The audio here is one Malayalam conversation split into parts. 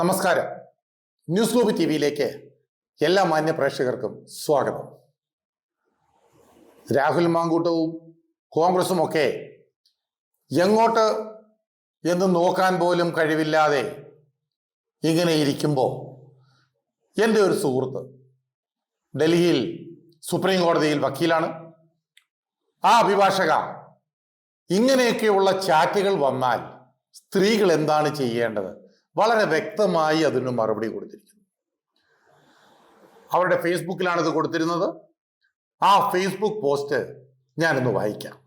നമസ്കാരം. ന്യൂസ് ഗ്ലോബ് ടി വിയിലേക്ക് എല്ലാ മാന്യ പ്രേക്ഷകർക്കും സ്വാഗതം. രാഹുൽ മാങ്കൂട്ടവും കോൺഗ്രസും ഒക്കെ എങ്ങോട്ട് എന്ന് നോക്കാൻ പോലും കഴിവില്ലാതെ ഇങ്ങനെ ഇരിക്കുമ്പോൾ എന്റെ ഒരു സുഹൃത്ത് ഡൽഹിയിൽ സുപ്രീം കോടതിയിൽ വക്കീലാണ്. ആ അഭിഭാഷക ഇങ്ങനെയൊക്കെയുള്ള ചാറ്റുകൾ വന്നാൽ സ്ത്രീകൾ എന്താണ് ചെയ്യേണ്ടത്? വളരെ വ്യക്തമായി അതിന് മറുപടി കൊടുത്തിരിക്കുന്നു. അവരുടെ ഫേസ്ബുക്കിലാണ് ഇത് കൊടുത്തിരുന്നത്. ആ ഫേസ്ബുക്ക് പോസ്റ്റ് ഞാനൊന്ന് വായിക്കാം.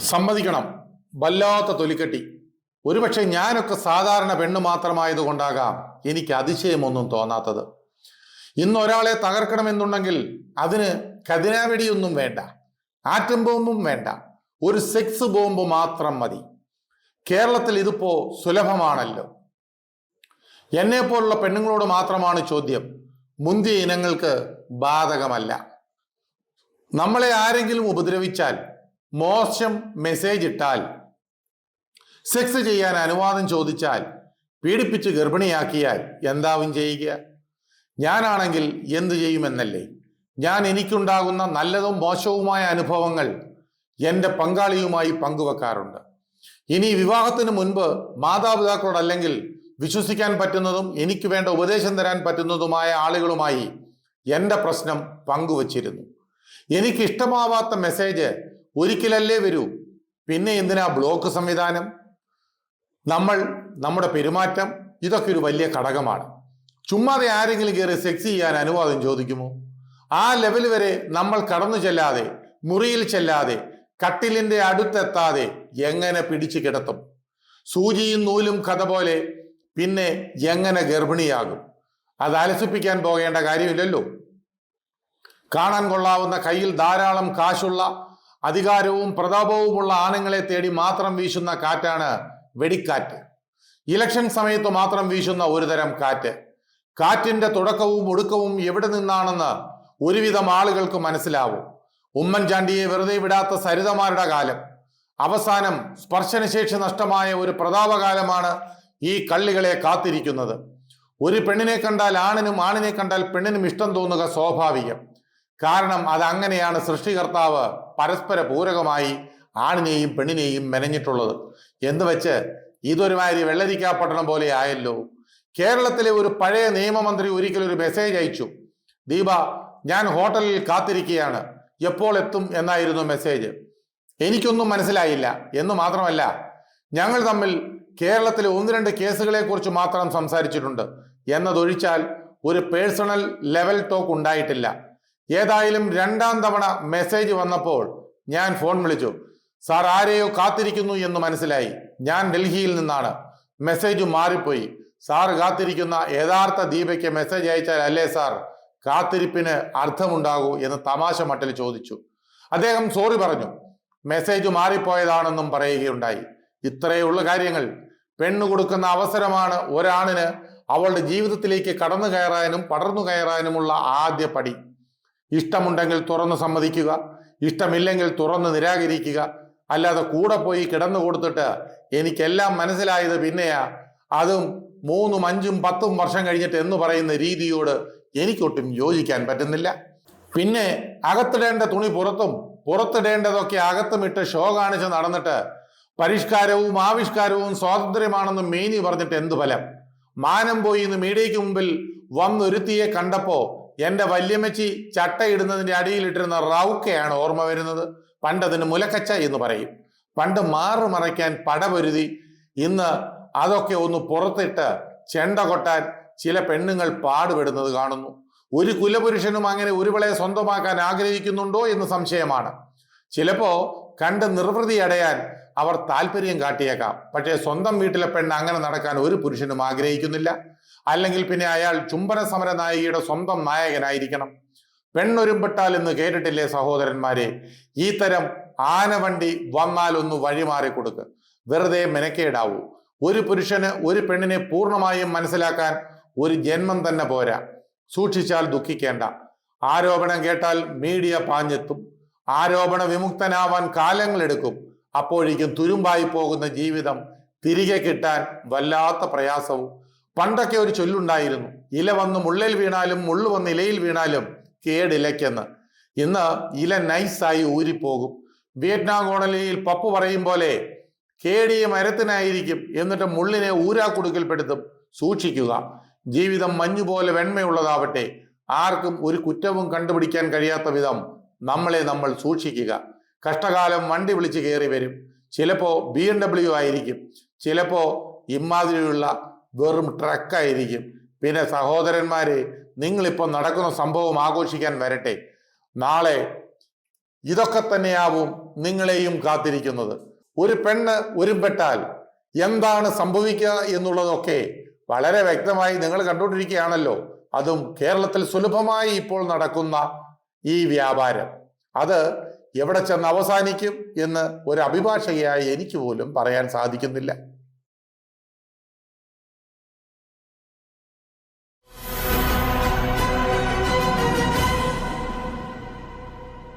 സമ്മതിക്കണം. വല്ലാത്ത തൊലിക്കെട്ടി. ഒരുപക്ഷെ ഞാനൊക്കെ സാധാരണ പെണ്ണ് മാത്രമായത് കൊണ്ടാകാം എനിക്ക് അതിശയമൊന്നും തോന്നാത്തത്. ഇന്ന് ഒരാളെ തകർക്കണമെന്നുണ്ടെങ്കിൽ അതിന് കതിനാവെടിയൊന്നും വേണ്ട. ആറ്റം ബോംബും വേണ്ട. ഒരു സെക്സ് ബോംബ് മാത്രം മതി. കേരളത്തിൽ ഇതിപ്പോ സുലഭമാണല്ലോ. എന്നെ പോലുള്ള പെണ്ണുങ്ങളോട് മാത്രമാണ് ചോദ്യം. മുന്തിയ ഇനങ്ങൾക്ക് ബാധകമല്ല. നമ്മളെ ആരെങ്കിലും ഉപദ്രവിച്ചാൽ മോശം മെസ്സേജ് ഇട്ടാൽ സെക്സ് ചെയ്യാൻ അനുവാദം ചോദിച്ചാൽ പീഡിപ്പിച്ച് ഗർഭിണിയാക്കിയാൽ എന്താവും ചെയ്യുക? ഞാനാണെങ്കിൽ എന്തു ചെയ്യുമെന്നല്ലേ? ഞാൻ എനിക്കുണ്ടാകുന്ന നല്ലതും മോശവുമായ അനുഭവങ്ങൾ എന്റെ പങ്കാളിയുമായി പങ്കുവെക്കാറുണ്ട്. ഇനി വിവാഹത്തിന് മുൻപ് മാതാപിതാക്കളോടല്ലെങ്കിൽ വിശ്വസിക്കാൻ പറ്റുന്നതും എനിക്ക് വേണ്ട ഉപദേശം തരാൻ പറ്റുന്നതുമായ ആളുകളുമായി എന്റെ പ്രശ്നം പങ്കുവച്ചിരുന്നു. എനിക്ക് ഇഷ്ടമാവാത്ത മെസ്സേജ് ഒരിക്കലല്ലേ വരൂ. പിന്നെ എന്തിനാ ബ്ലോക്ക് സംവിധാനം? നമ്മൾ നമ്മുടെ പെരുമാറ്റം ഇതൊക്കെ ഒരു വലിയ ഘടകമാണ്. ചുമ്മാതെ ആരെങ്കിലും കയറി സെക്സ് ചെയ്യാൻ അനുവാദം ചോദിക്കുമോ? ആ ലെവൽ വരെ നമ്മൾ കടന്നു ചെല്ലാതെ മുറിയിൽ ചെല്ലാതെ കട്ടിലിന്റെ അടുത്തെത്താതെ എങ്ങനെ പിടിച്ചു കിടത്തും? സൂചിയും നൂലും കഥ പോലെ പിന്നെ എങ്ങനെ ഗർഭിണിയാകും? അത് അലസിപ്പിക്കാൻ പോകേണ്ട കാര്യമില്ലല്ലോ. കാണാൻ കൊള്ളാവുന്ന കയ്യിൽ ധാരാളം കാശുള്ള അധികാരവും പ്രതാപവുമുള്ള ആണുങ്ങളെ തേടി മാത്രം വീശുന്ന കാറ്റാണ് വെടിക്കാറ്റ്. ഇലക്ഷൻ സമയത്ത് മാത്രം വീശുന്ന ഒരുതരം കാറ്റ്. കാറ്റിന്റെ തുടക്കവും ഒടുക്കവും എവിടെ നിന്നാണെന്ന് ഒരുവിധം ആളുകൾക്ക് മനസ്സിലാവും. ഉമ്മൻചാണ്ടിയെ വെറുതെ വിടാത്ത സരിതമാരുടെ കാലം. അവസാനം സ്പർശനശേഷി നഷ്ടമായ ഒരു പ്രതാപകാലമാണ് ഈ കള്ളികളെ കാത്തിരിക്കുന്നത്. ഒരു പെണ്ണിനെ കണ്ടാൽ ആണിനും ആണിനെ കണ്ടാൽ പെണ്ണിനും ഇഷ്ടം തോന്നുക സ്വാഭാവികം. കാരണം അത് അങ്ങനെയാണ് സൃഷ്ടികർത്താവ് പരസ്പര പൂരകമായി ആണിനെയും പെണ്ണിനെയും മെനഞ്ഞിട്ടുള്ളത്. എന്ന് വെച്ച് ഇതൊരുമാതിരി വെള്ളരിക്കാപ്പട്ടണം പോലെ ആയല്ലോ. കേരളത്തിലെ ഒരു പഴയ നിയമമന്ത്രി ഒരിക്കൽ ഒരു മെസ്സേജ് അയച്ചു. ദീപ ഞാൻ ഹോട്ടലിൽ കാത്തിരിക്കുകയാണ്. എപ്പോൾ എത്തും എന്നായിരുന്നു മെസ്സേജ്. എനിക്കൊന്നും മനസ്സിലായില്ല. എന്ന് മാത്രമല്ല ഞങ്ങൾ തമ്മിൽ കേരളത്തിലെ ഒന്ന് രണ്ട് കേസുകളെ കുറിച്ച് മാത്രം സംസാരിച്ചിട്ടുണ്ട്. എന്നതൊഴിച്ചാൽ ഒരു പേഴ്സണൽ ലെവൽ ടോക്ക് ഉണ്ടായിട്ടില്ല. ഏതായാലും രണ്ടാം തവണ മെസ്സേജ് വന്നപ്പോൾ ഞാൻ ഫോൺ വിളിച്ചു. സാർ ആരെയോ കാത്തിരിക്കുന്നു എന്ന് മനസ്സിലായി. ഞാൻ ഡൽഹിയിൽ നിന്നാണ്. മെസ്സേജ് മാറിപ്പോയി. സാർ കാത്തിരിക്കുന്ന യഥാർത്ഥ ദീപയ്ക്ക് മെസ്സേജ് അയച്ചാൽ അല്ലേ സാർ? കാത്തിരിപ്പിന് അർത്ഥമുണ്ടാകൂ എന്ന് തമാശ മട്ടിൽ ചോദിച്ചു. അദ്ദേഹം സോറി പറഞ്ഞു. മെസ്സേജ് മാറിപ്പോയതാണെന്നും പറയുകയുണ്ടായി. ഇത്രയുള്ള കാര്യങ്ങൾ. പെണ്ണു കൊടുക്കുന്ന അവസരമാണ് ഒരാണിന് അവളുടെ ജീവിതത്തിലേക്ക് കടന്നു കയറാനും പടർന്നു കയറാനുമുള്ള ആദ്യ പടി. ഇഷ്ടമുണ്ടെങ്കിൽ തുറന്ന് സമ്മതിക്കുക. ഇഷ്ടമില്ലെങ്കിൽ തുറന്ന് നിരാകരിക്കുക. അല്ലാതെ കൂടെ പോയി കിടന്നു കൊടുത്തിട്ട് എനിക്കെല്ലാം മനസ്സിലായത് പിന്നെയാ. അതും മൂന്നും അഞ്ചും പത്തും വർഷം കഴിഞ്ഞിട്ട് എന്ന് പറയുന്ന രീതിയോട് എനിക്കൊട്ടും യോജിക്കാൻ പറ്റുന്നില്ല. പിന്നെ അകത്തിടേണ്ട തുണി പുറത്തും പുറത്തിടേണ്ടതൊക്കെ അകത്തുമിട്ട് ഷോ കാണിച്ച് നടന്നിട്ട് പരിഷ്കാരവും ആവിഷ്കാരവും സ്വാതന്ത്ര്യമാണെന്ന് മേനി പറഞ്ഞിട്ട് എന്തു ഫലം? മാനം പോയി ഇന്ന് മീഡിയയ്ക്ക് മുമ്പിൽ വന്നൊരുത്തിയെ കണ്ടപ്പോ എന്റെ വല്യമ്മച്ചി ചട്ടയിടുന്നതിന്റെ അടിയിലിട്ടിരുന്ന റൗക്കയാണ് ഓർമ്മ വരുന്നത്. പണ്ടതിന് മുലക്കച്ച എന്ന് പറയും. പണ്ട് മാറു മറയ്ക്കാൻ പടപൊരുതി ഇന്ന് അതൊക്കെ ഒന്ന് പുറത്തിട്ട് ചെണ്ട കൊട്ടാൻ ചില പെണ്ണുങ്ങൾ പാടുപെടുന്നത് കാണുന്നു. ഒരു കുലപുരുഷനും അങ്ങനെ ഒരുവളെ സ്വന്തമാക്കാൻ ആഗ്രഹിക്കുന്നുണ്ടോ എന്ന് സംശയമാണ്. ചിലപ്പോ കണ്ട് നിർവൃതി അടയാൻ അവർ താല്പര്യം കാട്ടിയേക്കാം. പക്ഷേ സ്വന്തം വീട്ടിലെ പെണ്ണ് അങ്ങനെ നടക്കാൻ ഒരു പുരുഷനും ആഗ്രഹിക്കുന്നില്ല. അല്ലെങ്കിൽ പിന്നെ അയാൾ ചുംബന സമര നായികയുടെ സ്വന്തം നായകനായിരിക്കണം. പെണ്ണൊരുമ്പെട്ടാൽ എന്ന് കേട്ടിട്ടില്ലേ സഹോദരന്മാരെ? ഈ തരം ആനവണ്ടി വന്നാൽ ഒന്ന് വഴിമാറി കൊടുക്ക്. വെറുതെ മെനക്കേടാവൂ. ഒരു പുരുഷന് ഒരു പെണ്ണിനെ പൂർണമായും മനസ്സിലാക്കാൻ ഒരു ജന്മം തന്നെ പോരാ. സൂക്ഷിച്ചാൽ ദുഃഖിക്കേണ്ട. ആരോപണം കേട്ടാൽ മീഡിയ പാഞ്ഞെത്തും. ആരോപണ വിമുക്തനാവാൻ കാലങ്ങളെടുക്കും അപ്പോഴേക്കും തുരുമ്പായി പോകുന്ന ജീവിതം തിരികെ കിട്ടാൻ വല്ലാത്ത പ്രയാസവും. പണ്ടൊക്കെ ഒരു ചൊല്ലുണ്ടായിരുന്നു. ഇല വന്ന് മുള്ളിൽ വീണാലും മുള്ളു വന്ന് ഇലയിൽ വീണാലും കേടിലയ്ക്കെന്ന്. ഇന്ന് ഇല നൈസായി ഊരിപ്പോകും. വിയറ്റ്നാം കോളനിയിൽ പപ്പു പറയും പോലെ കേടിയ മരത്തിനായിരിക്കും എന്നിട്ട് മുള്ളിനെ ഊരാക്കുടുക്കിൽപ്പെടുത്തും. സൂക്ഷിക്കുക. ജീവിതം മഞ്ഞുപോലെ വെണ്മയുള്ളതാവട്ടെ. ആർക്കും ഒരു കുറ്റവും കണ്ടുപിടിക്കാൻ കഴിയാത്ത വിധം നമ്മളെ നമ്മൾ സൂക്ഷിക്കുക. കഷ്ടകാലം വണ്ടി വിളിച്ച് കയറി വരും. ചിലപ്പോൾ ബി എം ഡബ്ല്യു ആയിരിക്കും. ചിലപ്പോൾ ഇമാതിരിയുള്ള വെറും ട്രക്കായിരിക്കും പിന്നെ സഹോദരന്മാരെ നിങ്ങളിപ്പോൾ നടക്കുന്ന സംഭവം ആഘോഷിക്കാൻ വരട്ടെ. നാളെ ഇതൊക്കെ തന്നെയാവും നിങ്ങളെയും കാത്തിരിക്കുന്നത്. ഒരു പെണ്ണ് ഒരുമ്പെട്ടാൽ എന്താണ് സംഭവിക്കുക എന്നുള്ളതൊക്കെ വളരെ വ്യക്തമായി നിങ്ങൾ കണ്ടുകൊണ്ടിരിക്കുകയാണല്ലോ. അതും കേരളത്തിൽ സുലഭമായി ഇപ്പോൾ നടക്കുന്ന ഈ വ്യാപാരം. അത് എവിടെ ചെന്ന് അവസാനിക്കും എന്ന് ഒരു അഭിഭാഷകയായി എനിക്ക് പോലും പറയാൻ സാധിക്കുന്നില്ല.